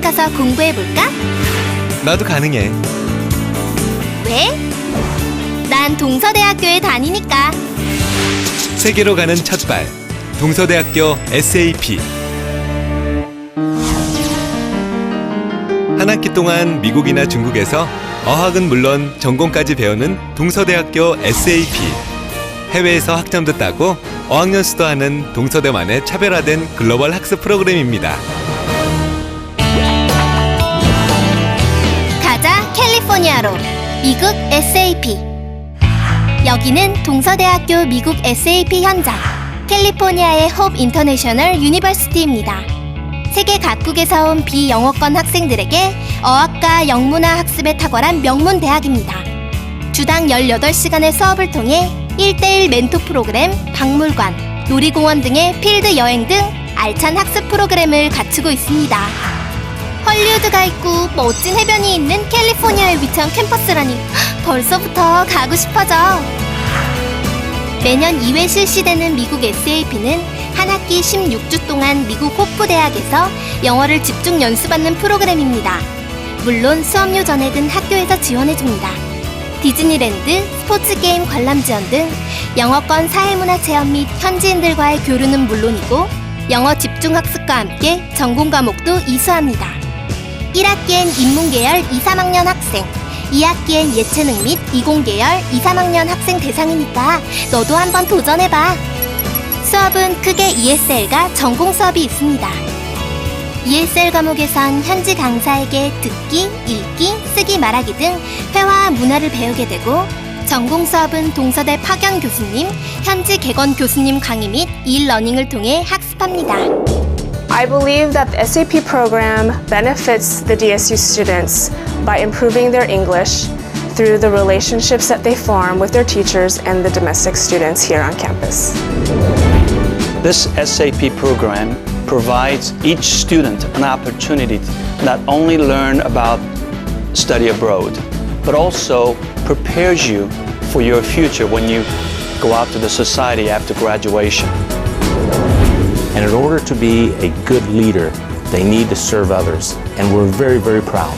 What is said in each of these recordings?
가서 공부해볼까? 나도 가능해. 왜? 난 동서대학교에 다니니까. 세계로 가는 첫발. 동서대학교 SAP. 한 학기 동안 미국이나 중국에서 어학은 물론 전공까지 배우는 동서대학교 SAP. 해외에서 학점도 따고 어학연 수도 하는 동서대만의 차별화된 글로벌 학습 프로그램입니다. 캘리포니아로 미국 SAP 여기는 동서대학교 미국 SAP 현장 캘리포니아의 홉 인터내셔널 유니버시티입니다. 세계 각국에서 온 비영어권 학생들에게 어학과 영문화 학습에 탁월한 명문 대학입니다. 주당 18시간의 수업을 통해 1대1 멘토 프로그램, 박물관, 놀이공원 등의 필드 여행 등 알찬 학습 프로그램을 갖추고 있습니다. 헐리우드가 있고 멋진 해변이 있는 캘리포니아에 위치한 캠퍼스라니 벌써부터 가고 싶어져. 매년 2회 실시되는 미국 SAP는 한 학기 16주 동안 미국 호프 대학에서 영어를 집중 연수받는 프로그램입니다. 물론 수업료 전액은 학교에서 지원해줍니다. 디즈니랜드, 스포츠 게임 관람 지원 등 영어권 사회문화 체험 및 현지인들과의 교류는 물론이고 영어 집중 학습과 함께 전공 과목도 이수합니다. 1학기엔 인문계열 2, 3학년 학생, 2학기엔 예체능 및 이공계열 2, 3학년 학생 대상이니까 너도 한번 도전해봐. 수업은 크게 ESL과 전공 수업이 있습니다. ESL 과목에선 현지 강사에게 듣기, 읽기, 쓰기, 말하기 등 회화와 문화를 배우게 되고 전공 수업은 동서대 파견 교수님, 현지 개건 교수님 강의 및 일러닝을 통해 학습합니다. I believe that the SAP program benefits the DSU students by improving their English through the relationships that they form with their teachers and the domestic students here on campus. This SAP program provides each student an opportunity to not only learn about study abroad, but also prepares you for your future when you go out to the society after graduation. And in order to be a good leader, they need to serve others. And we're very, very proud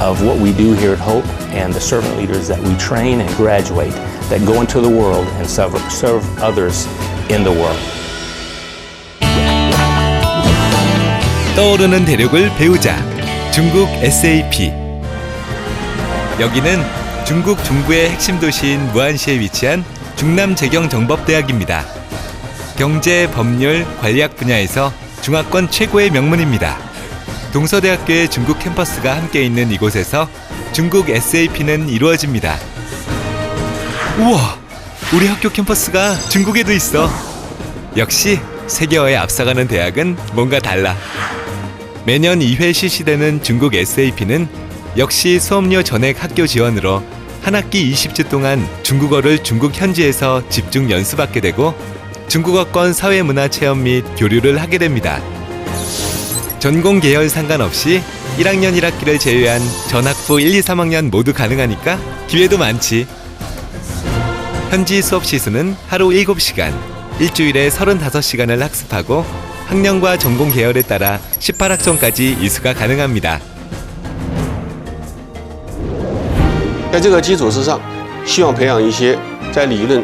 of what we do here at Hope and the servant leaders that we train and graduate that go into the world and serve, serve others in the world. 떠오르는 대륙을 배우자. 중국 SAP. 여기는 중국 중부의 핵심 도시인 무안시에 위치한 중남재경정법대학입니다. 경제, 법률, 관리학 분야에서 중화권 최고의 명문입니다. 동서대학교의 중국 캠퍼스가 함께 있는 이곳에서 중국 SAP는 이루어집니다. 우와! 우리 학교 캠퍼스가 중국에도 있어. 역시 세계어에 앞서가는 대학은 뭔가 달라. 매년 2회 실시되는 중국 SAP는 역시 수업료 전액 학교 지원으로 한 학기 20주 동안 중국어를 중국 현지에서 집중 연수받게 되고 중국어권 사회문화 체험 및 교류를 하게 됩니다. 전공 계열 상관없이 1학년 1학기를 제외한 전학부 1, 2, 3학년 모두 가능하니까 기회도 많지. 현지 수업 시수는 하루 7시간, 일주일에 35시간을 학습하고 학년과 전공 계열에 따라 18학점까지 이수가 가능합니다. 在这个基础之上，希望培养一些在理论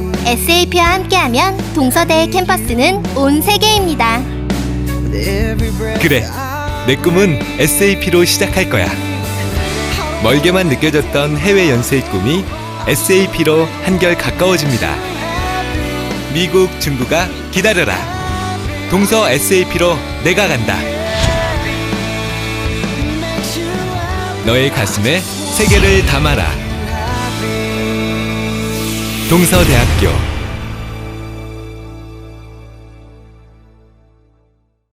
SAP와 함께하면 동서대 캠퍼스는 온 세계입니다. 그래, 내 꿈은 SAP로 시작할 거야. 멀게만 느껴졌던 해외 연세의 꿈이 SAP로 한결 가까워집니다. 미국, 중국아 기다려라. 동서 SAP로 내가 간다. 너의 가슴에 세계를 담아라. 동서대학교.